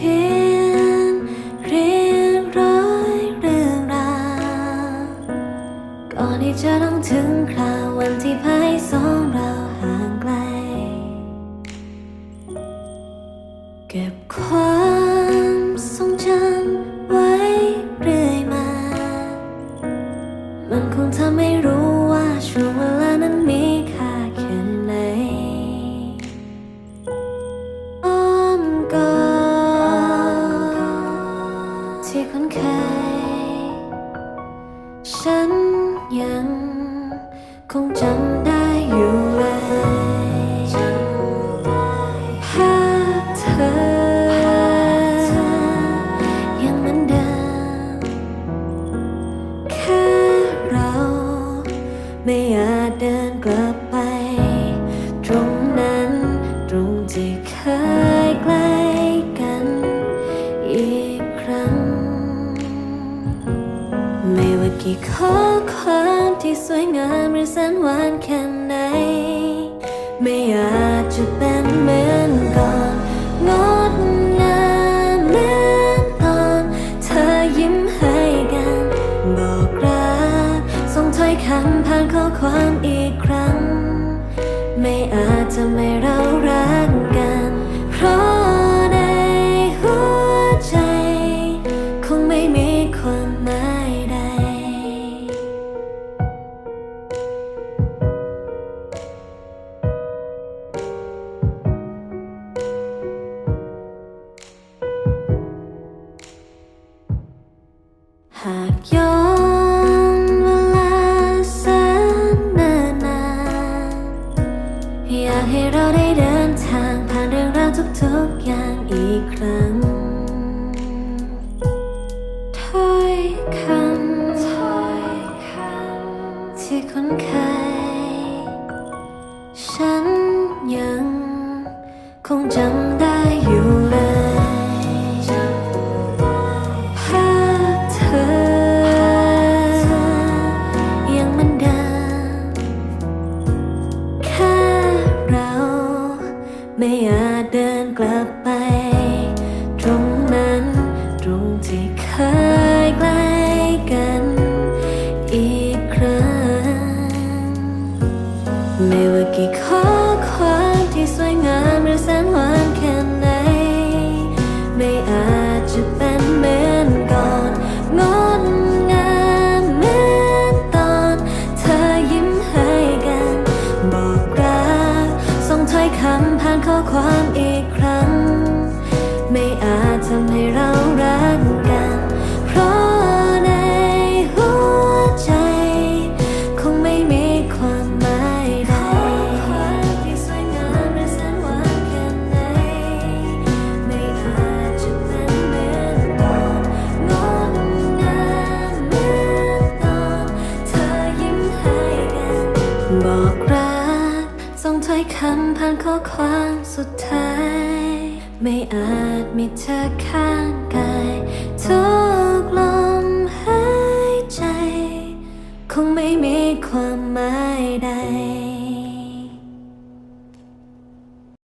เห็นเรียงร้อยเรื่องราวก่อนที่จะต้องถึงคราววันที่พาสองเราห่างไกล เก็บความทรงจำไว้เรื่อยมา มันคงทำให้รู้ คงจำได้อยู่เลยภาพเธอยังเหมือนเดิมแค่เราไม่อาจเดินกลับไป ตรงนั้นตรงที่เคยใกล้กันอีกครั้ง ไม่ว่ากี่ข้อความที่สวยงาม รือแสนหวานแค่ไหน ไม่อาจจะเป็นเหมือนก่อนงดงามเหมือนตอนเธอยิ้มให้กัน บอกรักส่งถ้อยคำผ่านข้อความอีกครั้ง ไม่อาจจะไม่เรารักกัน เพราะ ทุกอย่างอีกครั้งถ้อยคำถ้อยคำที่คุ้นเคยฉันยังคงจำได้อยู่ นกลับไป ตรงนั้น ตรงที่เคยใกล้กันอีกครั้ง ไม่ว่ากี่ข้อ อีกครั้ง ไม่อาจทำให้เรารักกัน เพราะในหัวใจ คงไม่มีความหมายใดความที่สวยงามและแสนหวานแค่ไหนไม่อาจจะเป็นเหมือนก่อนงดงามเหมือนตอนเธอยิ้มให้กัน บอกรักส่งถ้อยคำผ่านข้อความสุดท้าย ไม่อาจมีเธอข้างกายทุกลมหายใจ คงไม่มีความหมายใด